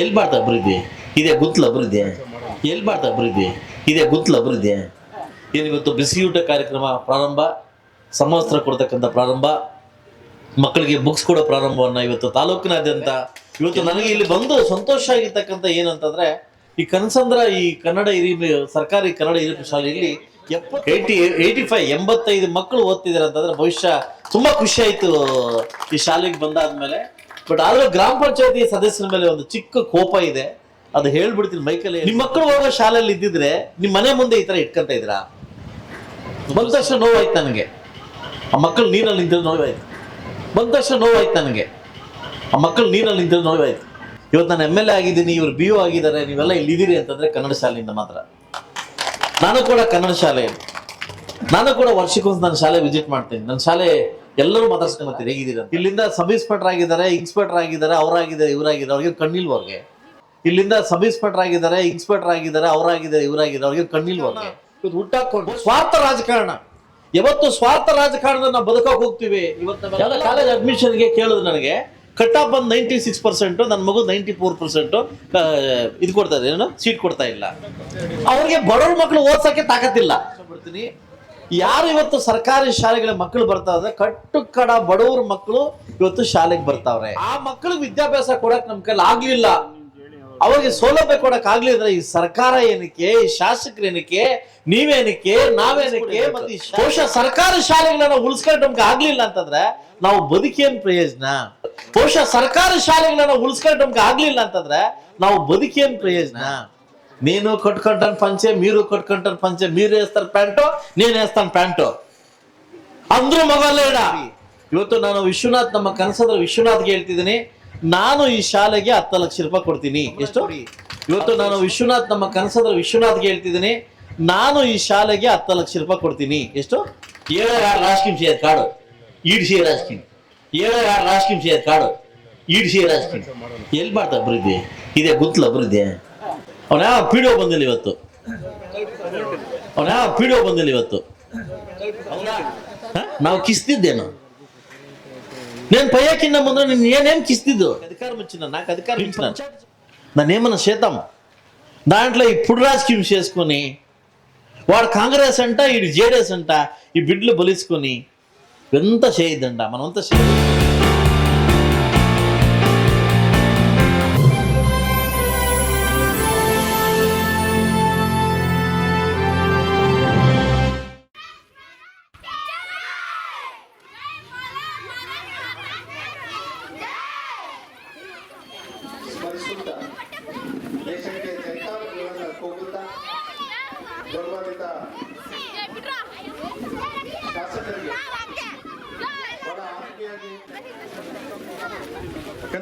ಎಲ್ಲಿ ಮಾಡ್ತಾ ಅಭಿವೃದ್ಧಿ? ಇದೇ ಗುತ್ತಲ ಅಭಿವೃದ್ಧಿ. ಎಲ್ಲಿ ಮಾಡ್ತಾ ಅಭಿವೃದ್ಧಿ? ಇದೇ ಗುತ್ತಲ ಅಭಿವೃದ್ಧಿ. ಏನು ಇವತ್ತು ಬಿಸಿಯೂಟ ಕಾರ್ಯಕ್ರಮ ಪ್ರಾರಂಭ ಸಮವಸ್ತ್ರ ಕೊಡ್ತಕ್ಕಂಥ ಪ್ರಾರಂಭ, ಮಕ್ಕಳಿಗೆ ಬುಕ್ಸ್ ಕೊಡೋ ಪ್ರಾರಂಭವನ್ನು ಇವತ್ತು ತಾಲೂಕಿನಾದ್ಯಂತ ಇವತ್ತು ನನಗೆ ಇಲ್ಲಿ ಬಂದು ಸಂತೋಷ ಆಗಿರ್ತಕ್ಕಂಥ ಏನಂತಂದ್ರೆ, ಈ ಕನಸಂದ್ರ ಈ ಕನ್ನಡ ಹಿರಿ ಸರ್ಕಾರಿ ಕನ್ನಡ ಹಿರಿಯ ಶಾಲೆಯಲ್ಲಿ ಏಯ್ಟಿ ಏಯ್ಟಿ ಫೈವ್ ಎಂಬತ್ತೈದು ಮಕ್ಕಳು ಓದ್ತಿದ್ದಾರೆ ಅಂತಂದ್ರೆ ಭವಿಷ್ಯ ತುಂಬಾ ಖುಷಿ ಆಯ್ತು ಈ ಶಾಲೆಗೆ ಬಂದಾದ್ಮೇಲೆ. ಬಟ್ ಆದ್ರೆ ಗ್ರಾಮ ಪಂಚಾಯತಿ ಸದಸ್ಯರ ಮೇಲೆ ಒಂದು ಚಿಕ್ಕ ಕೋಪ ಇದೆ. ಅದು ಹೇಳ್ಬಿಡ್ತೀನಿ ಮೈಕಲ್ಲಿ. ನಿಮ್ಮ ಮಕ್ಕಳು ಹೋಗೋ ಶಾಲೆಯಲ್ಲಿ ಇದ್ದಿದ್ರೆ ನಿಮ್ಮ ಮನೆ ಮುಂದೆ ಈ ತರ ಇಟ್ಕೊಂತ ಇದ್ರಾ ಬಂದ ತಕ್ಷಣ ನೋವಾಯ್ತು ನನಗೆ. ಆ ಮಕ್ಕಳು ನೀರಲ್ಲಿ ನಿಂತಿರೋ ನೋವಾಯ್ತು. ಬಂದ ತಕ್ಷಣ ನೋವಾಯ್ತು ನನಗೆ. ಆ ಮಕ್ಕಳು ನೀರಲ್ಲಿ ನಿಂತಿರೋ ನೋವಾಯ್ತು. ಇವತ್ತು ನಾನು ಎಂ ಎಲ್ ಎ ಆಗಿದ್ದೀನಿ, ಇವರು ಬಿ ಒ ಆಗಿದ್ದಾರೆ, ನೀವೆಲ್ಲ ಇಲ್ಲಿದ್ದೀರಿ ಅಂತಂದ್ರೆ ಕನ್ನಡ ಶಾಲೆಯಿಂದ ಮಾತ್ರ. ನಾನು ಕೂಡ ಕನ್ನಡ ಶಾಲೆ ನಾನು ಕೂಡ ವರ್ಷಕ್ಕೊಂದು ನನ್ನ ಶಾಲೆ ವಿಸಿಟ್ ಮಾಡ್ತೀನಿ. ನನ್ನ ಶಾಲೆ ಎಲ್ಲರೂ ಮಾತಾಡ್ಸ್ಕೊಂಡು ಬರ್ತೀನಿ ಹೇಗಿದ್ದೀರ ಇಲ್ಲಿಂದ ಸಬ್ ಇನ್ಸ್ಪೆಕ್ಟರ್ ಆಗಿದ್ದಾರೆ ಇನ್ಸ್ಪೆಕ್ಟರ್ ಆಗಿದ್ದಾರೆ ಅವರಾಗಿದ್ದಾರೆ ಇವರಾಗಿದ್ದಾರೆ ಅವ್ರಿಗೆ ಕಣ್ಣಿಲ್ವ ಅವ್ರಿಗೆ ಇಲ್ಲಿಂದ ಸಬ್ ಇನ್ಸ್ಪೆಕ್ಟರ್ ಆಗಿದ್ದಾರೆ ಇನ್ಸ್ಪೆಕ್ಟರ್ ಆಗಿದ್ದಾರೆ ಅವರಾಗಿದ್ದಾರೆ ಇವರಾಗಿದ್ದಾರೆ ಅವ್ರಿಗೆ ಕಣ್ಣಿಲ್ವ ಅವ್ರಿಗೆ ಇವತ್ತು ಹುಟ್ಟಾಕೊಂಡು ಸ್ವಾರ್ಥ ರಾಜಕಾರಣ. ಯಾವತ್ತು ಸ್ವಾರ್ಥ ರಾಜಕಾರಣದ ನಾವು ಬದುಕೋಕೆ ಹೋಗ್ತೀವಿ. ಇವತ್ತು ಕಾಲೇಜ್ ಅಡ್ಮಿಷನ್ಗೆ ಕೇಳಿದ್ರು ನನಗೆ ಕಟ್ ಆಫ್ ಬಂದು ನೈಂಟಿ ಸಿಕ್ಸ್ ಪರ್ಸೆಂಟು ನನ್ನ ಮಗು ನೈಂಟಿ ಫೋರ್ ಪರ್ಸೆಂಟು ಇದು ಕೊಡ್ತಾ ಇದೆ ಏನು? ಸೀಟ್ ಕೊಡ್ತಾ ಇಲ್ಲ. ಅವ್ರಿಗೆ ಬಡವ್ರ ಮಕ್ಕಳು ಓದ್ಸೋಕ್ಕೆ ತಾಕತ್ತಿಲ್ಲ. ಬಿಡ್ತೀನಿ ಯಾರು ಇವತ್ತು ಸರ್ಕಾರಿ ಶಾಲೆಗಳ ಮಕ್ಕಳು ಬರ್ತಾ ಇದ್ರೆ ಕಟ್ಟು ಬಡವ್ರ ಮಕ್ಕಳು ಇವತ್ತು ಶಾಲೆಗೆ ಬರ್ತಾವ್ರೆ. ಆ ಮಕ್ಕಳಿಗೆ ವಿದ್ಯಾಭ್ಯಾಸ ಕೊಡಕ್ ನಮ್ ಕೈಲಿ ಆಗ್ಲಿಲ್ಲ. ಅವ್ರಿಗೆ ಸೌಲಭ್ಯ ಕೊಡಕ್ ಆಗ್ಲಿಲ್ಲ ಈ ಸರ್ಕಾರ ಏನಕ್ಕೆ, ಈ ಶಾಸಕರು ಏನಕ್ಕೆ, ನೀವೇನಕ್ಕೆ, ನಾವೇನಕ್ಕೆ ಮತ್ತೆ ಈ ಬಹುಶಃ ಸರ್ಕಾರಿ ಶಾಲೆಗಳನ್ನ ಉಳಿಸ್ಕೊಂಡು ನಮ್ಗೆ ಆಗ್ಲಿಲ್ಲ ಅಂತಂದ್ರೆ ನಾವು ಬದುಕೇನ್ ಪ್ರಯೋಜನ? ಬಹುಶಃ ಸರ್ಕಾರಿ ಶಾಲೆಗಳನ್ನ ಉಳಿಸ್ಕೊಂಡು ನಮ್ಗೆ ಆಗ್ಲಿಲ್ಲ ಅಂತಂದ್ರೆ ನಾವು ಬದುಕೇನ್ ಪ್ರಯೋಜನ? ನೀನು ಕಟ್ಕೊಂಡನ್ ಪಂಚೆ ಮೀರು ಕಟ್ಕೊಂಡನ್ ಪಂಚೆ ಮೀರು వేస్తారు ಪ್ಯಾಂಟು ನೀನು వేస్తాను ಪ್ಯಾಂಟು ಅಂದ್ರು ಮಗಲೇಡ ಇವತ್ತು ನಾನು ವಿಶ್ವನಾಥ್ ನಮ್ಮ ಕನಸಂದ್ರ ವಿಶ್ವನಾಥ್ಗೆ ಹೇಳ್ತಿದ್ದೀನಿ ನಾನು ಈ ಶಾಲೆಗೆ ಹತ್ತು ಲಕ್ಷ ರೂಪಾಯಿ ಕೊಡ್ತೀನಿ ಎಷ್ಟು ಇವತ್ತು ನಾನು ವಿಶ್ವನಾಥ್ ನಮ್ಮ ಕನಸಂದ್ರ ವಿಶ್ವನಾಥ್ಗೆ ಹೇಳ್ತಿದ್ದೀನಿ ನಾನು ಈ ಶಾಲೆಗೆ ಹತ್ತು ಲಕ್ಷ ರೂಪಾಯಿ ಕೊಡ್ತೀನಿ ಎಷ್ಟು ಏಳು ಯಾರು ರಾಜಕೀಯ ಸೇರ್ ಕಾಡು ಈಡ್ಸಿ ರಾಜಕೀಯ ಏಳು ಯಾರು ರಾಜಕೀಯ ಸೇರ್ ಕಾಡು ಈಡ್ಸಿ ರಾಜಕೀಯ ಎಲ್ಲಿ ಮಾಡ್ತಾ ಅಭಿವೃದ್ಧಿ ಇದೇ ಗುತ್ತಲ ಅಭಿವೃದ್ಧಿ ಅವನ ಯಾವ ಪಿಡಿಒ ಬಂದಿಲ್ಲ ಇವತ್ತು ಅವನ ಯಾವ ಪಿಡಿಒ ಬಂದಿಲ್ಲ ಇವತ್ತು ಹ? ನಾವು ಕಿಸ್ತಿದ್ದೇನು నేను పయ్యాకిన్న ముందు నేను నేనేం కిస్తిద్దు అధికారం వచ్చిన నాకు అధికారం ఇచ్చిన నన్ను ఏమన్నా చేద్దాం దాంట్లో ఇప్పుడు రాజకీయం చేసుకొని వాడు కాంగ్రెస్ అంట వీడు జేడీఎస్ అంట ఈ బిడ్లు బలిసుకొని ఎంత చేయొద్దంట మనం అంతా చేయదు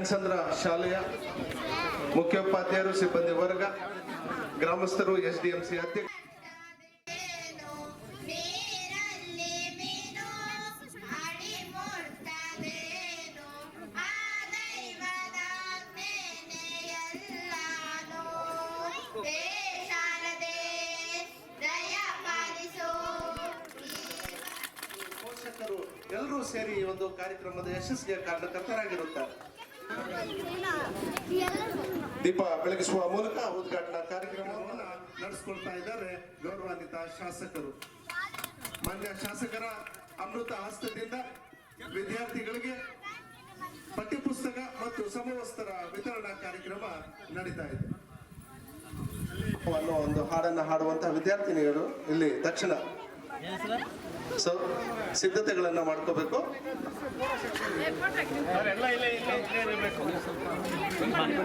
ಕನ್ಸಂದ್ರ ಶಾಲೆಯ ಮುಖ್ಯೋಪಾಧ್ಯಾಯರು, ಸಿಬ್ಬಂದಿ ವರ್ಗ, ಗ್ರಾಮಸ್ಥರು ಎಸ್ ಡಿ ಎಂ ಸಿ ಅಧ್ಯಕ್ಷ ಎಲ್ಲರೂ ಸೇರಿ ಈ ಒಂದು ಕಾರ್ಯಕ್ರಮದ ಯಶಸ್ಸಿಗೆ ಕಾರಣಕರ್ತರಾಗಿರುತ್ತಾರೆ. ದೀಪ ಬೆಳಗಿಸುವ ಮೂಲಕ ಉದ್ಘಾಟನಾ ಕಾರ್ಯಕ್ರಮವನ್ನು ನಡೆಸಿಕೊಳ್ತಾ ಇದ್ದಾರೆ ಗೌರವಾನ್ವಿತ ಶಾಸಕರು. ಮಾನ್ಯ ಶಾಸಕರ ಅಮೃತ ಹಸ್ತದಿಂದ ವಿದ್ಯಾರ್ಥಿಗಳಿಗೆ ಪಠ್ಯಪುಸ್ತಕ ಮತ್ತು ಸಮವಸ್ತ್ರ ವಿತರಣಾ ಕಾರ್ಯಕ್ರಮ ನಡೀತಾ ಇದೆ. ಅನ್ನೋ ಒಂದು ಹಾಡನ್ನು ಹಾಡುವಂತಹ ವಿದ್ಯಾರ್ಥಿನಿಯರು ಇಲ್ಲಿ ತಕ್ಷಣ ಸೊ ಸಿದ್ಧತೆಗಳನ್ನು ಮಾಡ್ಕೋಬೇಕು.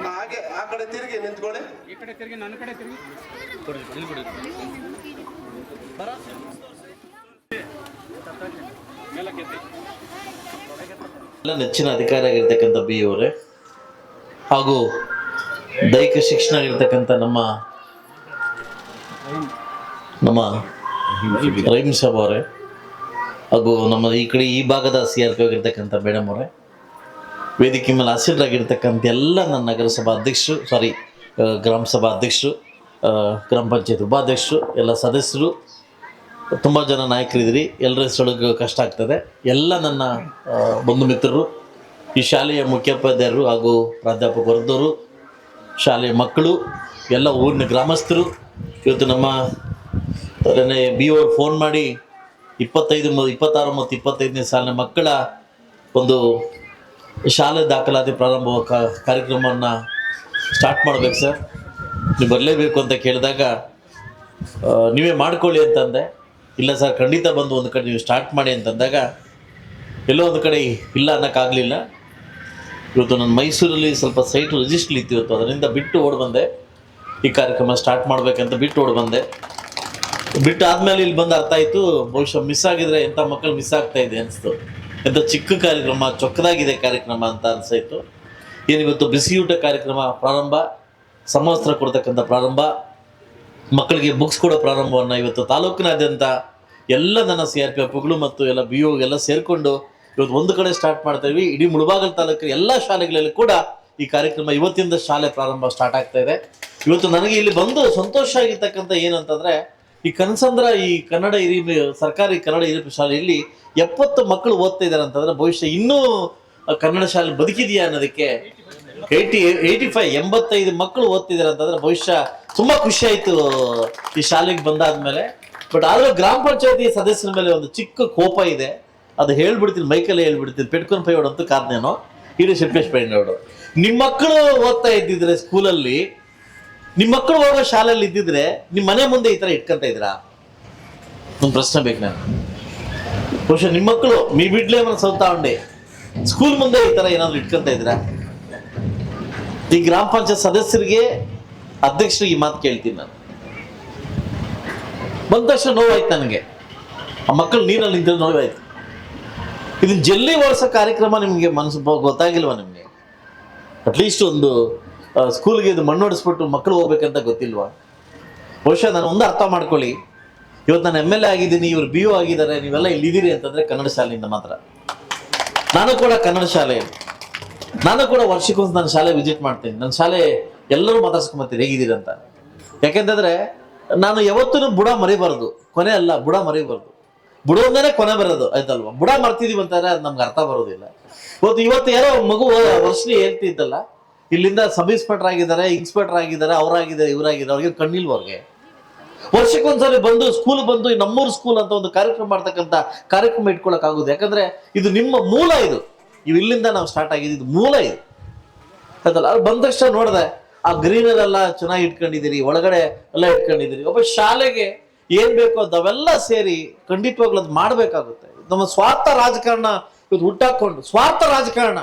ಹಾಗೆ ಆ ಕಡೆ ತಿರುಗಿ ನಿಂತ್ಕೊಳ್ಳಿ. ಈ ಕಡೆ ತಿರುಗಿ ನನ್ನ ಕಡೆ ತಿರುಗಿ. ಎಲ್ಲ ನೆಚ್ಚಿನ ಅಧಿಕಾರಿಯಾಗಿರ್ತಕ್ಕಂಥ ಬಿ ಅವರೇ ಹಾಗೂ ದೈಹಿಕ ಶಿಕ್ಷಣ ಆಗಿರ್ತಕ್ಕಂಥ ನಮ್ಮ ನಮ್ಮ ರಹೀಮ್ ಸಾಬ್ ಅವರೇ ಹಾಗೂ ನಮ್ಮ ಈ ಕಡೆ ಈ ಭಾಗದ ಸಿ ಆರ್ ಪಿ ಆಗಿರ್ತಕ್ಕಂಥ ಮೇಡಮ್ ಅವರೇ, ವೇದಿಕೆ ಮೇಲೆ ಹಸಿರಾಗಿರ್ತಕ್ಕಂಥ ಎಲ್ಲ ನನ್ನ ನಗರಸಭಾ ಅಧ್ಯಕ್ಷರು ಸಾರಿ ಗ್ರಾಮ ಸಭಾ ಅಧ್ಯಕ್ಷರು ಗ್ರಾಮ ಪಂಚಾಯತ್ ಉಪಾಧ್ಯಕ್ಷರು, ಎಲ್ಲ ಸದಸ್ಯರು, ತುಂಬ ಜನ ನಾಯಕರಿದ್ದೀರಿ. ಎಲ್ಲರ ಹೆಸರೊಳಗೆ ಕಷ್ಟ ಆಗ್ತದೆ. ಎಲ್ಲ ನನ್ನ ಬಂಧು ಮಿತ್ರರು, ಈ ಶಾಲೆಯ ಮುಖ್ಯೋಪಾಧ್ಯಾಯರು ಹಾಗೂ ಪ್ರಾಧ್ಯಾಪಕ ವರ್ಗದವರು, ಶಾಲೆಯ ಮಕ್ಕಳು, ಎಲ್ಲ ಊರಿನ ಗ್ರಾಮಸ್ಥರು, ಇವತ್ತು ನಮ್ಮ ಬಿ ಓ ಫೋನ್ ಮಾಡಿ ಇಪ್ಪತ್ತೈದು ಇಪ್ಪತ್ತಾರು ಮತ್ತು ಇಪ್ಪತ್ತೈದನೇ ಸಾಲಿನ ಮಕ್ಕಳ ಒಂದು ಶಾಲೆ ದಾಖಲಾತಿ ಪ್ರಾರಂಭ ಕಾರ್ಯಕ್ರಮವನ್ನು ಸ್ಟಾರ್ಟ್ ಮಾಡಬೇಕು ಸರ್. ನೀವು ಬರಲೇಬೇಕು ಅಂತ ಕೇಳಿದಾಗ ನೀವೇ ಮಾಡ್ಕೊಳ್ಳಿ ಅಂತಂದೆ. ಇಲ್ಲ ಸರ್, ಖಂಡಿತ ಬಂದು ಒಂದು ಕಡೆ ನೀವು ಸ್ಟಾರ್ಟ್ ಮಾಡಿ ಅಂತಂದಾಗ, ಎಲ್ಲೋ ಒಂದು ಕಡೆ ಇಲ್ಲ ಅನ್ನೋಕ್ಕಾಗಲಿಲ್ಲ. ಇವತ್ತು ನಾನು ಮೈಸೂರಲ್ಲಿ ಸ್ವಲ್ಪ ಸೈಟ್ ರಿಜಿಸ್ಟ್ರ್ ಇತ್ತು ಇವತ್ತು. ಅದರಿಂದ ಬಿಟ್ಟು ಓಡಿ ಬಂದೆ. ಈ ಕಾರ್ಯಕ್ರಮ ಸ್ಟಾರ್ಟ್ ಮಾಡಬೇಕಂತ ಬಿಟ್ಟು ಓಡಿ ಬಂದೆ. ಬಿಟ್ಟು ಆದ್ಮೇಲೆ ಇಲ್ಲಿ ಬಂದು ಅರ್ಥ ಆಯಿತು, ಬಹುಶಃ ಮಿಸ್ ಆಗಿದ್ರೆ ಎಂಥ ಮಕ್ಕಳು ಮಿಸ್ ಆಗ್ತಾ ಇದೆ ಅನಿಸ್ತು. ಎಂಥ ಚಿಕ್ಕ ಕಾರ್ಯಕ್ರಮ, ಚೊಕ್ಕದಾಗಿದೆ ಕಾರ್ಯಕ್ರಮ ಅಂತ ಅನಿಸಾಯಿತು. ಏನಿವತ್ತು ಬಿಸಿಯೂಟ ಕಾರ್ಯಕ್ರಮ ಪ್ರಾರಂಭ ಸಮವಸ್ತ್ರ ಕೊಡ್ತಕ್ಕಂಥ ಪ್ರಾರಂಭ, ಮಕ್ಕಳಿಗೆ ಬುಕ್ಸ್ ಕೊಡೋ ಪ್ರಾರಂಭವನ್ನು ಇವತ್ತು ತಾಲೂಕಿನಾದ್ಯಂತ ಎಲ್ಲ ನನ್ನ ಸಿ ಆರ್ ಪಿ ಎಫ್ಗಳು ಮತ್ತು ಎಲ್ಲ ಬಿ ಎಲ್ಲ ಸೇರಿಕೊಂಡು ಇವತ್ತು ಒಂದು ಕಡೆ ಸ್ಟಾರ್ಟ್ ಮಾಡ್ತಾ ಇದ್ವಿ. ಇಡೀ ಮುಳಬಾಗಲ್ ತಾಲೂಕಿನ ಎಲ್ಲ ಶಾಲೆಗಳಲ್ಲಿ ಕೂಡ ಈ ಕಾರ್ಯಕ್ರಮ ಇವತ್ತಿಂದ ಶಾಲೆ ಪ್ರಾರಂಭ ಸ್ಟಾರ್ಟ್ ಆಗ್ತಾ ಇದೆ. ಇವತ್ತು ನನಗೆ ಇಲ್ಲಿ ಬಂದು ಸಂತೋಷ ಆಗಿರ್ತಕ್ಕಂಥ ಏನಂತಂದ್ರೆ ಈ ಕನಸಂದ್ರ ಈ ಕನ್ನಡ ಹಿರಿಯ ಸರ್ಕಾರಿ ಕನ್ನಡ ಹಿರಿಯ ಶಾಲೆಯಲ್ಲಿ ಎಪ್ಪತ್ತು ಮಕ್ಕಳು ಓದ್ತಾ ಇದ್ದಾರೆ ಅಂತಂದ್ರೆ ಭವಿಷ್ಯ ಇನ್ನೂ ಕನ್ನಡ ಶಾಲೆ ಬದುಕಿದೆಯಾ ಅನ್ನೋದಕ್ಕೆ ಏಯ್ಟಿ ಏಯ್ಟಿ ಫೈವ್ ಎಂಬತ್ತೈದು ಮಕ್ಕಳು ಓದ್ತಿದ್ದಾರೆ ಅಂತಂದ್ರೆ ಭವಿಷ್ಯ ತುಂಬಾ ಖುಷಿ ಆಯ್ತು ಈ ಶಾಲೆಗೆ ಬಂದಾದ್ಮೇಲೆ. ಬಟ್ ಆದ್ರೂ ಗ್ರಾಮ ಪಂಚಾಯತಿ ಸದಸ್ಯರ ಮೇಲೆ ಒಂದು ಚಿಕ್ಕ ಕೋಪ ಇದೆ. ಅದು ಹೇಳ್ಬಿಡ್ತೀನಿ, ಮೈಕಲ್ಲೇ ಹೇಳ್ಬಿಡ್ತೀನಿ ಪೆಟ್ಕೊಂಡು ಪೈ ಹೊಡಂತೂ ಕಾದ್ನೇನೋ. ಹಿರಿಯ ಶಿಲ್ಪೇಶ್ ಪೈನವರು ನಿಮ್ಮ ಮಕ್ಕಳು ಓದ್ತಾ ಇದ್ದಿದ್ರೆ ಸ್ಕೂಲಲ್ಲಿ ನಿಮ್ಮ ಮಕ್ಕಳು ಹೋಗೋ ಶಾಲೆಯಲ್ಲಿ ಇದ್ದಿದ್ರೆ ನಿಮ್ಮ ಮನೆ ಮುಂದೆ ಈ ತರ ಇಟ್ಕೊಂತ ಇದ್ರಾ ಒಂದು ಪ್ರಶ್ನೆ ಬೇಕು ನಾನು. ಬಹುಶಃ ನಿಮ್ಮ ಮಕ್ಕಳು ಮೀ ಬಿಡ್ಲೇ ಮನ ಸೌತಾಂಡೆ ಸ್ಕೂಲ್ ಮುಂದೆ ಈ ತರ ಏನಾದ್ರು ಇಟ್ಕೊಂತ ಇದ್ರಾ ಈ ಗ್ರಾಮ ಪಂಚಾಯತ್ ಸದಸ್ಯರಿಗೆ, ಅಧ್ಯಕ್ಷರಿಗೆ ಈ ಮಾತು ಕೇಳ್ತೀನಿ ನಾನು. ಬಂದ ತಕ್ಷಣ ನೋವಾಯ್ತು ನನಗೆ. ಆ ಮಕ್ಕಳು ನೀರಲ್ಲಿ ನಿಂತ ನೋವಾಯ್ತು. ಇದನ್ನ ಜಲ್ಲಿ ಓಡಿಸೋ ಕಾರ್ಯಕ್ರಮ ನಿಮಗೆ ಮನಸ್ಸು ಗೊತ್ತಾಗಿಲ್ವಾ ನಿಮಗೆ? ಅಟ್ಲೀಸ್ಟ್ ಒಂದು ಸ್ಕೂಲ್ಗೆ ಇದು ಮಣ್ಣೊಡಿಸ್ಬಿಟ್ಟು ಮಕ್ಕಳು ಹೋಗ್ಬೇಕಂತ ಗೊತ್ತಿಲ್ವಾ? ಬಹುಶಃ ನಾನು ಒಂದು ಅರ್ಥ ಮಾಡ್ಕೊಳ್ಳಿ. ಇವತ್ತು ನಾನು ಎಂ ಎಲ್ ಎ ಆಗಿದ್ದೀನಿ, ಇವರು ಬಿ ಯು ಆಗಿದ್ದಾರೆ, ನೀವೆಲ್ಲ ಇಲ್ಲಿದ್ದೀರಿ ಅಂತಂದರೆ ಕನ್ನಡ ಶಾಲೆಯಿಂದ ಮಾತ್ರ. ನಾನು ಕೂಡ ಕನ್ನಡ ಶಾಲೆ. ನಾನು ಕೂಡ ವರ್ಷಕ್ಕೊಂದು ನನ್ನ ಶಾಲೆ ವಿಸಿಟ್ ಮಾಡ್ತೀನಿ. ನನ್ನ ಶಾಲೆ ಎಲ್ಲರೂ ಮಾತಾಡ್ಸ್ಕೊಂಬತ್ತೀನಿ ಹೇಗಿದ್ದೀರಿ ಅಂತ. ಯಾಕೆಂತಂದರೆ ನಾನು ಯಾವತ್ತೂ ಬುಡ ಮರಿಬಾರ್ದು. ಕೊನೆ ಅಲ್ಲ, ಬುಡ ಮರಿಬಾರ್ದು. ಬುಡೋದೇ ಕೊನೆ ಬರೋದು, ಆಯ್ತಲ್ವಾ? ಬುಡ ಮರ್ತಿದೀವಿ ಅಂತಂದ್ರೆ ಅದು ನಮ್ಗೆ ಅರ್ಥ ಬರೋದಿಲ್ಲ. ಇವತ್ತು ಇವತ್ತು ಯಾರೋ ಮಗು ವರ್ಷ ಹೇಳ್ತಿದ್ದಲ್ಲ ಇಲ್ಲಿಂದ ಸಬ್ ಇನ್ಸ್ಪೆಕ್ಟರ್ ಆಗಿದ್ದಾರೆ ಇನ್ಸ್ಪೆಕ್ಟರ್ ಆಗಿದ್ದಾರೆ, ಅವರಾಗಿದ್ದಾರೆ, ಇವರಾಗಿದ್ದಾರೆ, ಅವ್ರಿಗೆ ಕಣ್ಣಿಲ್ವ ಅವ್ರಿಗೆ ವರ್ಷಕ್ಕೊಂದ್ಸಲಿ ಬಂದು ಸ್ಕೂಲ್ ಬಂದು ನಮ್ಮೂರು ಸ್ಕೂಲ್ ಅಂತ ಒಂದು ಕಾರ್ಯಕ್ರಮ ಮಾಡ್ತಕ್ಕಂಥ ಕಾರ್ಯಕ್ರಮ ಇಟ್ಕೊಳಕ್ ಆಗುದು ಯಾಕಂದ್ರೆ ಇದು ನಿಮ್ಮ ಮೂಲ ಇದು. ಇವು ಇಲ್ಲಿಂದ ನಾವು ಸ್ಟಾರ್ಟ್ ಆಗಿದ್ದು ಇದು ಮೂಲ ಇದು. ಅದಲ್ಲ ಅದು ಬಂದ ತಕ್ಷಣ ನೋಡಿದೆ, ಆ ಗ್ರೀನರ್ ಎಲ್ಲ ಚೆನ್ನಾಗಿ ಇಟ್ಕೊಂಡಿದ್ದೀರಿ, ಒಳಗಡೆ ಎಲ್ಲ ಇಟ್ಕೊಂಡಿದ್ದೀರಿ. ಒಬ್ಬ ಶಾಲೆಗೆ ಏನ್ ಬೇಕೋ ಅವೆಲ್ಲ ಸೇರಿ ಖಂಡಿತವಾಗ್ಲೂ ಅದು ಮಾಡ್ಬೇಕಾಗುತ್ತೆ. ನಮ್ಮ ಸ್ವಾರ್ಥ ರಾಜಕಾರಣ ಇವತ್ತು ಹುಟ್ಟಾಕೊಂಡು ಸ್ವಾರ್ಥ ರಾಜಕಾರಣ.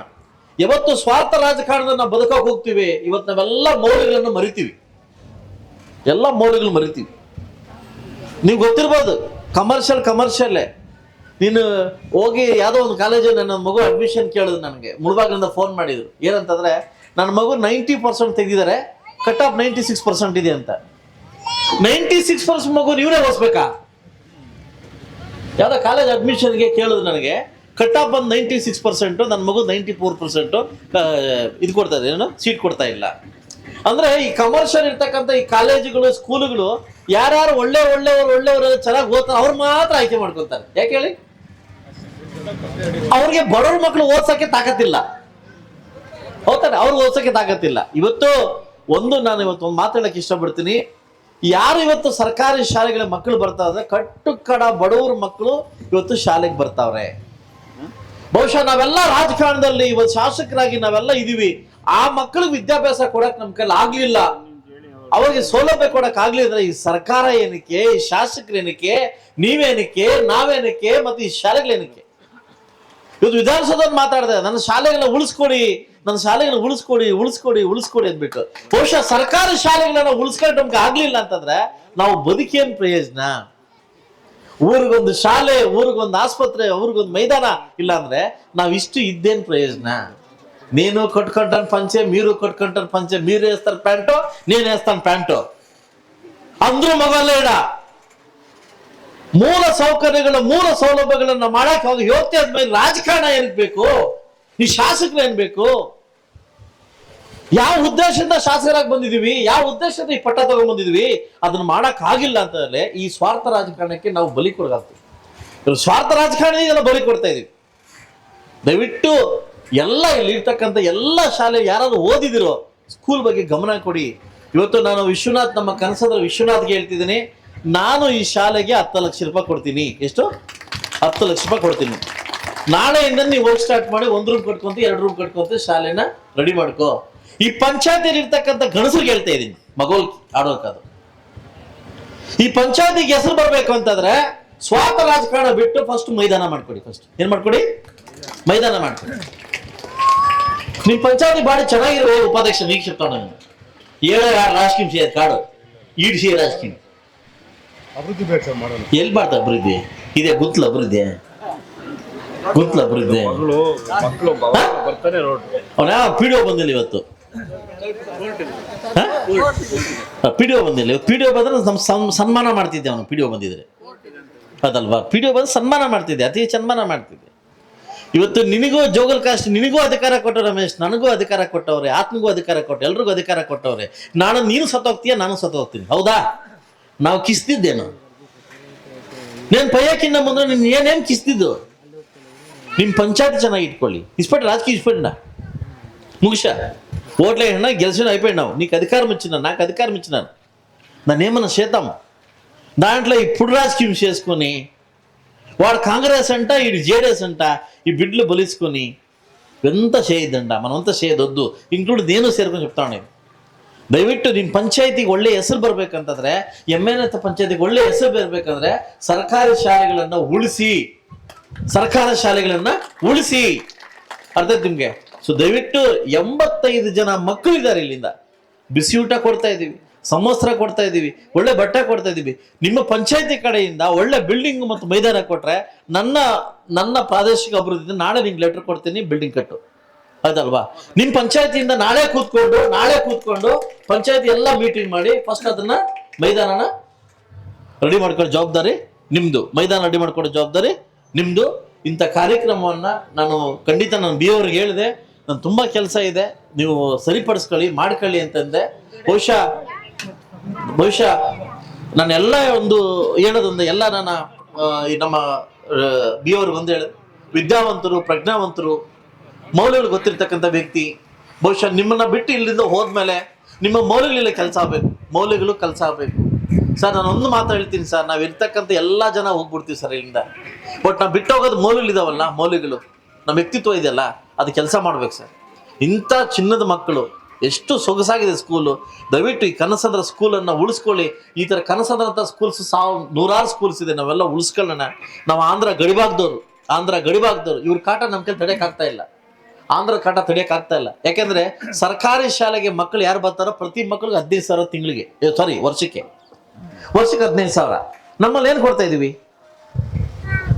ಯಾವತ್ತು ಸ್ವಾರ್ಥ ರಾಜಕಾರಣದ ನಾವು ಬದುಕಕ್ಕೆ ಹೋಗ್ತೀವಿ. ಇವತ್ತು ನಾವೆಲ್ಲ ಮೌಲ್ಯಗಳನ್ನು ಮರಿತೀವಿ. ಎಲ್ಲ ಮೌಲ್ಯಗಳು ಮರಿತೀವಿ. ನೀವು ಗೊತ್ತಿರ್ಬೋದು ಕಮರ್ಷಿಯಲ್ ಕಮರ್ಷಿಯಲ್ಲೇ ನೀನು ಹೋಗಿ ಯಾವುದೋ ಒಂದು ಕಾಲೇಜಲ್ಲಿ ನನ್ನ ಮಗು ಅಡ್ಮಿಷನ್ ಕೇಳಿದ್ರು ನನಗೆ. ಮುಳುಬಾಗಿಲಿಂದ ಫೋನ್ ಮಾಡಿದ್ರು. ಏನಂತಂದ್ರೆ, ನನ್ನ ಮಗು ನೈಂಟಿ ಪರ್ಸೆಂಟ್ ತೆಗೆದಿದ್ದಾರೆ cut off ninety six percent ಇದೆ ಅಂತ. ನೈಂಟಿ ಸಿಕ್ಸ್ ಪರ್ಸೆಂಟ್ ಮಗು ನೀವೇ ಓದಿಸ್ಬೇಕಾ? ಯಾವುದೋ ಕಾಲೇಜ್ ಅಡ್ಮಿಷನ್ಗೆ ಕೇಳಿದ್ರು ನನಗೆ. ಕಟ್ ಆಫ್ ಬಂದು ನೈಂಟಿ ಸಿಕ್ಸ್ ಪರ್ಸೆಂಟು ನನ್ನ ಮಗು ನೈಂಟಿ ಫೋರ್ ಪರ್ಸೆಂಟು ಇದು ಕೊಡ್ತಾ ಇದೆ, ಏನು? ಸೀಟ್ ಕೊಡ್ತಾ ಇಲ್ಲ. ಅಂದ್ರೆ ಈ ಕಮರ್ಷಿಯಲ್ ಇರ್ತಕ್ಕಂಥ ಈ ಕಾಲೇಜುಗಳು, ಸ್ಕೂಲುಗಳು ಯಾರ್ಯಾರು ಒಳ್ಳೆ, ಒಳ್ಳೆಯವರು ಒಳ್ಳೆಯವರು ಚೆನ್ನಾಗಿ ಓದ್ತಾರೆ, ಅವ್ರು ಮಾತ್ರ ಆಯ್ಕೆ ಮಾಡ್ಕೊತಾರೆ ಯಾಕೆ ಹೇಳಿ? ಅವ್ರಿಗೆ ಬಡವ್ರ ಮಕ್ಕಳು ಓದ್ಸೋಕ್ಕೆ ತಾಕತ್ತಿಲ್ಲ. ಹೌದಾನೆ ಅವ್ರು ಓದ್ಸೋಕ್ಕೆ ತಾಕತ್ತಿಲ್ಲ. ಇವತ್ತು ಒಂದು ನಾನು ಇವತ್ತು ಒಂದು ಮಾತಾಡಕ್ಕೆ ಇಷ್ಟಪಡ್ತೀನಿ. ಯಾರು ಇವತ್ತು ಸರ್ಕಾರಿ ಶಾಲೆಗಳ ಮಕ್ಕಳು ಬರ್ತಾ ಇದ್ರೆ ಕಟ್ಟು ಕಡ ಬಡವ್ರ ಮಕ್ಕಳು ಇವತ್ತು ಶಾಲೆಗೆ ಬರ್ತಾವ್ರೆ. ಬಹುಶಃ ನಾವೆಲ್ಲ ರಾಜಕಾರಣದಲ್ಲಿ ಇವತ್ತು ಶಾಸಕರಾಗಿ ನಾವೆಲ್ಲ ಇದೀವಿ. ಆ ಮಕ್ಕಳಿಗೆ ವಿದ್ಯಾಭ್ಯಾಸ ಕೊಡಕ್ ನಮ್ ಕೈಲಿ ಆಗ್ಲಿಲ್ಲ. ಅವ್ರಿಗೆ ಸೌಲಭ್ಯ ಕೊಡಕ್ ಆಗ್ಲಿದ್ರೆ ಈ ಸರ್ಕಾರ ಏನಕ್ಕೆ, ಈ ಶಾಸಕರು ಏನಕ್ಕೆ, ನೀವೇನಕ್ಕೆ, ನಾವೇನಕ್ಕೆ ಮತ್ತೆ ಈ ಶಾಲೆಗಳೇನಕ್ಕೆ ಇವತ್ತು ವಿಧಾನಸೌಧದಲ್ಲಿ ಮಾತಾಡಿದೆ, ನನ್ನ ಶಾಲೆಗಳನ್ನ ಉಳಿಸ್ಕೊಡಿ, ನನ್ನ ಶಾಲೆಗಳನ್ನ ಉಳಿಸ್ಕೊಡಿ ಉಳಿಸ್ಕೊಡಿ ಉಳಿಸ್ಕೊಡಿ ಅಂದ್ಬಿಟ್ಟು. ಬಹುಶಃ ಸರ್ಕಾರಿ ಶಾಲೆಗಳನ್ನ ಉಳಿಸ್ಕೊಂಡು ನಮ್ಗೆ ಆಗ್ಲಿಲ್ಲ ಅಂತಂದ್ರೆ ನಾವು ಬದುಕೇನ್ ಪ್ರಯೋಜನ? ಊರಿಗೊಂದು ಶಾಲೆ ಊರಿಗೊಂದು ಆಸ್ಪತ್ರೆ ಊರಿಗೊಂದು ಮೈದಾನ ಇಲ್ಲ ಅಂದ್ರೆ ನಾವ್ ಇಷ್ಟು ಇದ್ದೇನ್ ಪ್ರಯೋಜನ ನೀನು ಕಟ್ಕೊಂಡನ್ ಪಂಚೆ ಮೀರು ಕಟ್ಕೊಂಡನ್ ಪಂಚೆ ಮೀರು వేస్తారు ಪ್ಯಾಂಟು ನೀನು వేస్తాను ಪ್ಯಾಂಟು ಅಂದ್ರೂ ಮಗಲೇಡ ಮೂಲ ಸೌಕರ್ಯಗಳ ಮೂಲ ಸೌಲಭ್ಯಗಳನ್ನ ಮಾಡಕ್ ಹೋಗಿ ಯೋಗ್ಯತೆ ಆದ್ಮೇಲೆ ರಾಜಕಾರಣ ಏನಕ್ ಬೇಕು ಈ ಶಾಸಕರು ಏನ್ ಬೇಕು ಯಾವ ಉದ್ದೇಶದಿಂದ ಶಾಸಕರಾಗಿ ಬಂದಿದೀವಿ ಯಾವ ಉದ್ದೇಶದಿಂದ ಈ ಪಟ್ಟ ತಗೊಂಡ್ಬಂದಿದ್ವಿ ಅದನ್ನ ಮಾಡಕ್ ಆಗಿಲ್ಲ ಅಂತಂದ್ರೆ ಈ ಸ್ವಾರ್ಥ ರಾಜಕಾರಣಕ್ಕೆ ನಾವು ಬಲಿ ಕೊಡಗಾಗ್ತೀವಿ ಸ್ವಾರ್ಥ ರಾಜಕಾರಣದಿಂದ ಬಲಿ ಕೊಡ್ತಾ ಇದೀವಿ. ದಯವಿಟ್ಟು ಎಲ್ಲ ಇಲ್ಲಿ ಇರ್ತಕ್ಕಂಥ ಎಲ್ಲ ಶಾಲೆ ಯಾರಾದ್ರು ಓದಿದಿರೋ ಸ್ಕೂಲ್ ಬಗ್ಗೆ ಗಮನ ಕೊಡಿ. ಇವತ್ತು ನಾನು ವಿಶ್ವನಾಥ್, ನಮ್ಮ ಕನಸದ ವಿಶ್ವನಾಥ್ಗೆ ಹೇಳ್ತಿದ್ದೀನಿ. ನಾನು ಈ ಶಾಲೆಗೆ ಹತ್ತು ಲಕ್ಷ ರೂಪಾಯಿ ಕೊಡ್ತೀನಿ. ಎಷ್ಟು? ಹತ್ತು ಲಕ್ಷ ರೂಪಾಯಿ ಕೊಡ್ತೀನಿ. ನಾಳೆಯಿಂದ ನೀವು ಹೋಗಿ ಸ್ಟಾರ್ಟ್ ಮಾಡಿ ಒಂದು ರೂಮ್ ಕಟ್ಕೊಂತ, ಎರಡು ರೂಮ್ ಕಟ್ಕೊಂತ ಶಾಲೆನ ರೆಡಿ ಮಾಡ್ಕೋ. ಈ ಪಂಚಾಯತಿಯಲ್ಲಿ ಇರ್ತಕ್ಕಂಥ ಗಣಸರಿಗೆ ಹೇಳ್ತಾ ಇದ್ದೀನಿ ಮಗೋಲ್ ಆಡೋಕಾದ್ರು ಈ ಪಂಚಾಯತಿಗೆ ಹೆಸರು ಬರಬೇಕು ಅಂತಂದ್ರೆ ಸ್ವಾರ್ಥ ರಾಜಕಾರಣ ಬಿಟ್ಟು ಫಸ್ಟ್ ಮೈದಾನ ಮಾಡ್ಕೊಡಿ ಫಸ್ಟ್ ಏನ್ ಮಾಡ್ಕೊಡಿ? ಮೈದಾನ ಮಾಡ್ಕೊಡಿ. ನಿಮ್ ಪಂಚಾಯತಿ ಬಾಡಿ ಚೆನ್ನಾಗಿರೋ ಉಪಾಧ್ಯಕ್ಷ ವೀಕ್ಷಕ ಏಳ ರಾಜಕೀಯ ಸೇರ್ ಕಾಡು. ಈಡ್ಸಿ ರಾಜಕೀಯ. ಅಭಿವೃದ್ಧಿ ಎಲ್ಲಿ ಮಾಡ್ತಾ ಅಭಿವೃದ್ಧಿ? ಇದೆ ಗುಂತ್ಲ ಅಭಿವೃದ್ಧಿ. ಗುಂತ್ಲ ಅಭಿವೃದ್ಧಿ. ಅವನ ಪಿ ಡಿ ಒ ಬಂದಿಲ್ಲ ಇವತ್ತು. ಪಿ ಡಿ ಒ ಬಂದಿಲ್ಲ ಪಿ ಡಿ ಒ ಬಂದ್ರೆ ನಮ್ಮ ಸನ್ಮಾನ ಮಾಡ್ತಿದ್ದೆ ಅವನು ಪಿ ಡಿ ಒ ಬಂದಿದ್ರೆ. ಅದಲ್ವಾ? ಪಿ ಡಿ ಒ ಬಂದು ಸನ್ಮಾನ ಮಾಡ್ತಿದ್ದೆ, ಅತಿ ಸನ್ಮಾನ ಮಾಡ್ತಿದ್ದೆ. ಇವತ್ತು ನಿನಗೂ ಜೋಗಲ್ ಕಾಸ್ಟ್, ನಿನಗೂ ಅಧಿಕಾರ ಕೊಟ್ಟ ರಮೇಶ್, ನನಗೂ ಅಧಿಕಾರ ಕೊಟ್ಟವ್ರೆ, ಆತ್ಮಗೂ ಅಧಿಕಾರ ಕೊಟ್ಟ, ಎಲ್ರಿಗೂ ಅಧಿಕಾರ ಕೊಟ್ಟವ್ರೆ. ನಾನು, ನೀನು ಸತ್ತೋಗ್ತೀಯ ನಾನು ಸತ್ತೋಗ್ತೀನಿ ಹೌದಾ? ನಾವು ಕಿಸ್ತಿದ್ದೇನು. ನಾನು ಪಯ್ಯಕ್ಕಿನ್ನ ಮುಂದೆ ನೀನು ಏನೇನು ಕಿಸ್ತಿದ್ದು? ನಿಮ್ಮ ಪಂಚಾಯತ್ ಚೆನ್ನಾಗಿ ಇಟ್ಕೊಳ್ಳಿ. ಇಸ್ಪೆಟ್, ರಾಜಕೀಯ ಇಸ್ಪಟ್ನ. ಮುಗಿಸ ఓట్లే అయినా గెలిచిన అయిపోయినావు నీకు అధికారం ఇచ్చిన నాకు అధికారం ఇచ్చినాను నన్ను ఏమన్నా చేద్దాం దాంట్లో ఇప్పుడు రాజకీయం చేసుకొని వాడు కాంగ్రెస్ అంట వీడు జేడీఎస్ అంట ఈ బిడ్డలు బలిసుకొని ఎంత చేయొద్దంట మనమంతా చేయదొద్దు ఇంక్లూడ్ నేను ಸೇರ್ಕೊಂಡು చెప్తాను నేను ದಯವಿಟ್ಟು ನಿಮ್ಮ ಪಂಚಾಯತಿಗೆ ಒಳ್ಳೆ ಹೆಸರು ಬರ್ಬೇಕಂತಂದ್ರೆ ಎಮ್ ಎನ್ ಎತ್ತ ಪಂಚಾಯತಿಗೆ ಒಳ್ಳೆ ಹೆಸರು ಬರ್ಬೇಕಂದ್ರೆ ಸರ್ಕಾರಿ ಶಾಲೆಗಳನ್ನ ಉಳಿಸಿ ಸರ್ಕಾರ ಶಾಲೆಗಳನ್ನ ಉಳಿಸಿ ಅರ್ಥ ಆಯ್ತು ನಿಮ್ಗೆ ಸೊ ದಯವಿಟ್ಟು ಎಂಬತ್ತೈದು ಜನ ಮಕ್ಕಳಿದ್ದಾರೆ ಇಲ್ಲಿಂದ. ಬಿಸಿ ಊಟ ಕೊಡ್ತಾ ಇದ್ದೀವಿ, ಸಮವಸ್ತ್ರ ಕೊಡ್ತಾ ಇದ್ದೀವಿ, ಒಳ್ಳೆ ಬಟ್ಟೆ ಕೊಡ್ತಾ ಇದ್ದೀವಿ. ನಿಮ್ಮ ಪಂಚಾಯತಿ ಕಡೆಯಿಂದ ಒಳ್ಳೆ ಬಿಲ್ಡಿಂಗ್ ಮತ್ತು ಮೈದಾನ ಕೊಟ್ಟರೆ ನನ್ನ ನನ್ನ ಪ್ರಾದೇಶಿಕ ಅಭಿವೃದ್ಧಿ ನಾಳೆ ನಿಮ್ಗೆ ಲೆಟರ್ ಕೊಡ್ತೀನಿ ಬಿಲ್ಡಿಂಗ್ ಕಟ್ಟು. ಹೌದಲ್ವಾ ನಿಮ್ಮ ಪಂಚಾಯತಿಯಿಂದ ನಾಳೆ ಕೂತ್ಕೊಂಡು ನಾಳೆ ಕೂತ್ಕೊಂಡು ಪಂಚಾಯತಿ ಎಲ್ಲ ಮೀಟಿಂಗ್ ಮಾಡಿ ಫಸ್ಟ್ ಅದನ್ನ ಮೈದಾನನ ರೆಡಿ ಮಾಡ್ಕೊಳ್ಳೋ ಜವಾಬ್ದಾರಿ ನಿಮ್ದು. ಮೈದಾನ ರೆಡಿ ಮಾಡ್ಕೊಳ್ಳೋ ಜವಾಬ್ದಾರಿ ನಿಮ್ದು. ಇಂಥ ಕಾರ್ಯಕ್ರಮವನ್ನ ನಾನು ಖಂಡಿತ ನಾನು ಬಿ ಅವ್ರಿಗೆ ಹೇಳಿದೆ. ನಾನು ತುಂಬಾ ಕೆಲಸ ಇದೆ. ನೀವು ಸರಿಪಡಿಸ್ಕೊಳ್ಳಿ, ಮಾಡ್ಕೊಳ್ಳಿ ಅಂತಂದೆ ಬಹುಶಃ ಬಹುಶಃ ನಾನೆಲ್ಲ ಒಂದು ಹೇಳೋದೊಂದು ಎಲ್ಲ ನನ್ನ ನಮ್ಮ ಬಿ ಅವ್ರಿಗೆ ಒಂದು ಹೇಳ. ವಿದ್ಯಾವಂತರು, ಪ್ರಜ್ಞಾವಂತರು, ಮೌಲ್ಯಗಳು ಗೊತ್ತಿರ್ತಕ್ಕಂಥ ವ್ಯಕ್ತಿ, ಬಹುಶಃ ನಿಮ್ಮನ್ನ ಬಿಟ್ಟು ಇಲ್ಲಿಂದ ಹೋದ್ಮೇಲೆ ನಿಮ್ಮ ಮೌಲ್ಯಗಳಿಲ್ಲ ಕೆಲಸ ಆಗಬೇಕು. ಮೌಲ್ಯಗಳು ಕೆಲಸ ಆಗಬೇಕು. ಸರ್, ನಾನು ಒಂದು ಮಾತು ಹೇಳ್ತೀನಿ ಸರ್, ನಾವು ಇರ್ತಕ್ಕಂಥ ಎಲ್ಲ ಜನ ಹೋಗ್ಬಿಡ್ತೀವಿ ಸರ್ ಇಲ್ಲಿಂದ. ಬಟ್ ನಾವು ಬಿಟ್ಟು ಹೋಗೋದು ಮೌಲ್ಯಗಳಿದಾವಲ್ಲ ಮೌಲ್ಯಗಳು. ನಮ್ಮ ವ್ಯಕ್ತಿತ್ವ ಇದೆಯಲ್ಲ, ಅದು ಕೆಲಸ ಮಾಡ್ಬೇಕು ಸರ್. ಇಂಥ ಚಿನ್ನದ ಮಕ್ಕಳು, ಎಷ್ಟು ಸೊಗಸಾಗಿದೆ ಸ್ಕೂಲು ದಯವಿಟ್ಟು ಈ ಕನಸಂದ್ರ ಸ್ಕೂಲನ್ನು ಉಳಿಸ್ಕೊಳ್ಳಿ. ಈ ಥರ ಕನಸಂದ್ರ ಅಂತ ಸ್ಕೂಲ್ಸ್ ಸಾವ್, ನೂರಾರು ಸ್ಕೂಲ್ಸ್ ಇದೆ, ನಾವೆಲ್ಲ ಉಳಿಸ್ಕೊಳ್ಳೋಣ. ನಾವು ಆಂಧ್ರ ಗಡಿಭಾಗದವ್ರು ಆಂಧ್ರ ಗಡಿಭಾಗದವ್ರು. ಇವ್ರ ಕಾಟ ನಮ್ಮ ಕೈ ತಡೆಯೋಕ್ಕಾಗ್ತಾ ಇಲ್ಲ. ಆಂಧ್ರ ಕಾಟ ತಡೆಯೋಕ್ಕಾಗ್ತಾ ಇಲ್ಲ. ಯಾಕೆಂದ್ರೆ ಸರ್ಕಾರಿ ಶಾಲೆಗೆ ಮಕ್ಕಳು ಯಾರು ಬರ್ತಾರೋ ಪ್ರತಿ ಮಕ್ಕಳಿಗೆ ಹದಿನೈದು ಸಾವಿರ ತಿಂಗಳಿಗೆ ಸಾರಿ ವರ್ಷಕ್ಕೆ. ವರ್ಷಕ್ಕೆ ಹದಿನೈದು ಸಾವಿರ. ನಮ್ಮಲ್ಲಿ ಏನು ಕೊಡ್ತಾ ಇದೀವಿ?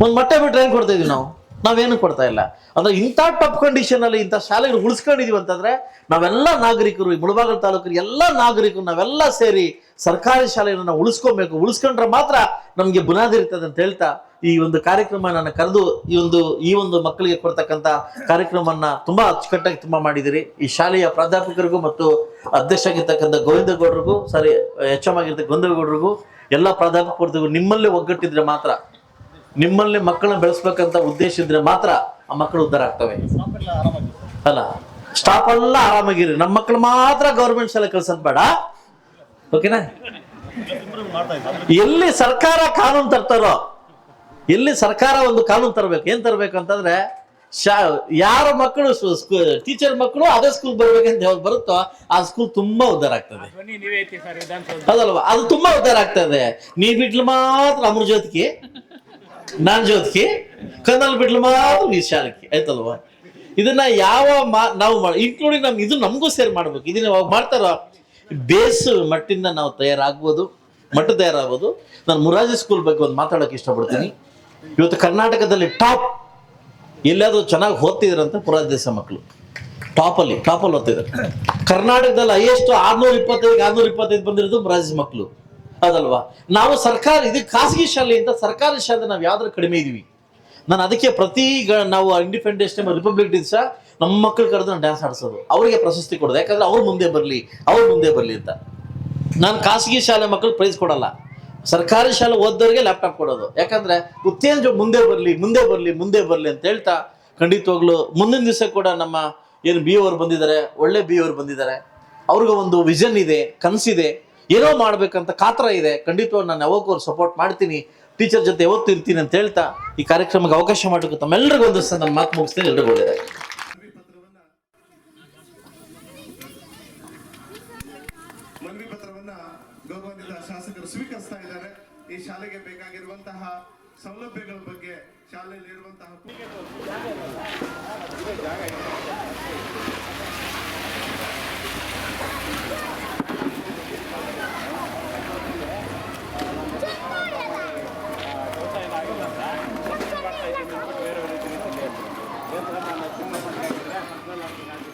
ಒಂದು ಮೊಟ್ಟೆ ಬಿಟ್ಟರೆ ಏನು ಕೊಡ್ತಾ ಇದೀವಿ ನಾವು? ನಾವೇನು ಕೊಡ್ತಾ ಇಲ್ಲ. ಅಂದ್ರೆ ಇಂಥ ಟಪ್ ಕಂಡೀಷನ್ ಅಲ್ಲಿ ಇಂಥ ಶಾಲೆಗಳು ಉಳಿಸ್ಕೊಂಡಿದೀವಿ ಅಂತಂದ್ರೆ ನಾವೆಲ್ಲ ನಾಗರಿಕರು, ಈ ಮುಳಬಾಗಲ್ ತಾಲೂಕಿನ ಎಲ್ಲ ನಾಗರಿಕರು, ನಾವೆಲ್ಲ ಸೇರಿ ಸರ್ಕಾರಿ ಶಾಲೆಯನ್ನು ನಾವು ಉಳಿಸ್ಕೊಬೇಕು. ಉಳಿಸ್ಕೊಂಡ್ರೆ ಮಾತ್ರ ನಮಗೆ ಬುನಾದಿ ಇರ್ತದೆ ಅಂತ ಹೇಳ್ತಾ ಈ ಒಂದು ಕಾರ್ಯಕ್ರಮ ನನ್ನ ಕರೆದು ಈ ಒಂದು ಈ ಒಂದು ಮಕ್ಕಳಿಗೆ ಕೊಡ್ತಕ್ಕಂಥ ಕಾರ್ಯಕ್ರಮವನ್ನ ತುಂಬಾ ಅಚ್ಚುಕಟ್ಟಾಗಿ ತುಂಬಾ ಮಾಡಿದಿರಿ. ಈ ಶಾಲೆಯ ಪ್ರಾಧ್ಯಾಪಕರಿಗೂ ಮತ್ತು ಅಧ್ಯಕ್ಷ ಆಗಿರ್ತಕ್ಕಂಥ ಗೋವಿಂದ ಗೌಡರಿಗೂ, ಸಾರಿ, ಎಚ್ ಎಂ ಆಗಿರ್ತಕ್ಕ ಗೋವಿಂದಗೌಡರಿಗೂ ಎಲ್ಲ ಪ್ರಾಧ್ಯಾಪಕರಿಗೂ ನಿಮ್ಮಲ್ಲೇ ಒಗ್ಗಟ್ಟಿದ್ರೆ ಮಾತ್ರ ನಿಮ್ಮಲ್ಲಿ ಮಕ್ಕಳನ್ನ ಬೆಳೆಸ್ಬೇಕಂತ ಉದ್ದೇಶ ಇದ್ರೆ ಮಾತ್ರ ಆ ಮಕ್ಕಳು ಉದ್ಧಾರ ಆಗ್ತವೆ. ಅಲ್ಲ ಸ್ಟಾಪ್ ಎಲ್ಲ ಆರಾಮಾಗಿರಿ. ನಮ್ಮ ಮಕ್ಕಳು ಮಾತ್ರ ಗೌರ್ಮೆಂಟ್ ಶಾಲೆ ಕಳ್ಸೋದ್ ಬೇಡ. ಓಕೆನಾ ಎಲ್ಲಿ ಸರ್ಕಾರ ಕಾನೂನು ತರ್ತಾರೋ ಎಲ್ಲಿ ಸರ್ಕಾರ ಒಂದು ಕಾನೂನು ತರಬೇಕು ಏನ್ ತರಬೇಕು ಅಂತಂದ್ರೆ ಶಾ ಯಾರ ಮಕ್ಕಳು ಟೀಚರ್ ಮಕ್ಕಳು ಅದೇ ಸ್ಕೂಲ್ ಬರ್ಬೇಕಂತ ಯಾವ್ದು ಬರುತ್ತೋ ಆ ಸ್ಕೂಲ್ ತುಂಬಾ ಉದ್ಧಾರ ಆಗ್ತದೆ. ಅದಲ್ವಾ? ಅದು ತುಂಬಾ ಉದ್ಧಾರ ಆಗ್ತದೆ. ನೀ ಬಿಟ್ಲು ಮಾತ್ರ ಅಮೃತ ಜ್ಯೋತಿಗೆ. ನಾನ್ ಜ್ಯೋತಿಗೆ ಕನ್ನಲ್ ಬಿಡ್ಲು ಮಾತ್ರ ಈ ಶಾಲಕ್ಕೆ ಆಯ್ತಲ್ವಾ? ಇದನ್ನ ಯಾವ ಮಾ, ನಾವು ಇನ್ಕ್ಲೂಡಿಂಗ್ ನಮ್, ಇದು ನಮಗೂ ಸೇರ್ ಮಾಡ್ಬೇಕು. ಇದನ್ನ ಮಾಡ್ತಾರೋ, ಬೇಸ್ ಮಟ್ಟಿಂದ ನಾವು ತಯಾರಾಗ್ಬೋದು, ಮಟ್ಟ ತಯಾರಾಗ್ಬೋದು. ನಾನು ಮುರಾಜಿ ಸ್ಕೂಲ್ ಬಗ್ಗೆ ಒಂದು ಮಾತಾಡೋಕೆ ಇಷ್ಟಪಡ್ತೀನಿ. ಇವತ್ತು ಕರ್ನಾಟಕದಲ್ಲಿ ಟಾಪ್ ಎಲ್ಲಾದ್ರೂ ಚೆನ್ನಾಗಿ ಓದ್ತಿದ್ರಂತ ಪುರಾಜ ದೇಶ ಮಕ್ಕಳು ಟಾಪಲ್ಲಿ ಟಾಪಲ್ಲಿ ಓದ್ತಿದ್ದಾರೆ. ಕರ್ನಾಟಕದಲ್ಲಿ ಹೈಯೆಸ್ಟ್ ಆರ್ನೂರ ಇಪ್ಪತ್ತೈದು ಆರ್ನೂರ ಇಪ್ಪತ್ತೈದು ಬಂದಿರೋದು ಮುರಾಜಿ ಮಕ್ಕಳು ಅದಲ್ವಾ ನಾವು ಸರ್ಕಾರ, ಇದು ಖಾಸಗಿ ಶಾಲೆಯಿಂದ ಸರ್ಕಾರಿ ಶಾಲೆ ನಾವು ಯಾವ್ದಾರು ಕಡಿಮೆ ಇದೀವಿ. ನಾನು ಅದಕ್ಕೆ ಪ್ರತಿ ನಾವು ಇಂಡಿಪೆಂಡೆನ್ಸ್ ಡೇ ರಿಪಬ್ಲಿಕ್ ಡೇ ನಮ್ಮ ಮಕ್ಕಳು ಕರೆದು ನಾನು ಡ್ಯಾನ್ಸ್ ಆಡಿಸೋದು. ಅವರಿಗೆ ಪ್ರಶಸ್ತಿ ಕೊಡೋದು. ಯಾಕಂದ್ರೆ ಅವ್ರು ಮುಂದೆ ಬರಲಿ, ಅವ್ರು ಮುಂದೆ ಬರಲಿ ಅಂತ. ನಾನು ಖಾಸಗಿ ಶಾಲೆ ಮಕ್ಕಳು ಪ್ರೈಸ್ ಕೊಡಲ್ಲ. ಸರ್ಕಾರಿ ಶಾಲೆ ಓದ್ದವ್ರಿಗೆ ಲ್ಯಾಪ್ಟಾಪ್ ಕೊಡೋದು. ಯಾಕಂದ್ರೆ ಉತ್ತೇಜ ಮುಂದೆ ಬರಲಿ ಮುಂದೆ ಬರಲಿ ಮುಂದೆ ಬರಲಿ ಅಂತ ಹೇಳ್ತಾ ಖಂಡಿತವಾಗ್ಲು ಮುಂದಿನ ದಿವಸ ಕೂಡ ನಮ್ಮ ಏನು ಬಿ ಅವರು ಬಂದಿದ್ದಾರೆ, ಒಳ್ಳೆ ಬಿ ಅವರು ಬಂದಿದ್ದಾರೆ. ಅವ್ರಿಗೂ ಒಂದು ವಿಷನ್ ಇದೆ, ಕನಸಿದೆ. ಏನೋ ಮಾಡ್ಬೇಕಂತ ಕಾತರ ಇದೆ. ಖಂಡಿತವಾಗಿ ನಾನು ಯಾವಾಗ ಅವ್ರು ಸಪೋರ್ಟ್ ಮಾಡ್ತೀನಿ. ಟೀಚರ್ ಜೊತೆ ಯಾವತ್ತು ಇರ್ತೀನಿ ಅಂತ ಹೇಳ್ತಾ ಈ ಕಾರ್ಯಕ್ರಮಕ್ಕೆ ಅವಕಾಶ ಮಾಡಬೇಕು ತಮ್ಮೆಲ್ಲರಿಗೂ ಒಂದು ಸಹ ನನ್ನ ಮಾತು ಮುಗಿಸ್ತೀನಿ. ಎಲ್ಲರಿಗೂ ಗೌರವಾನ್ವಿತ ಶಾಸಕರು ಸ್ವೀಕರಿಸ್ತಾ ಇದ್ದಾರೆ. ಈ ಶಾಲೆಗೆ ಬೇಕಾಗಿರುವಂತಹ ಸೌಲಭ್ಯಗಳ ಬಗ್ಗೆ ಶಾಲೆಯಲ್ಲಿ ಇರುವಂತಹ ভালো লাগবে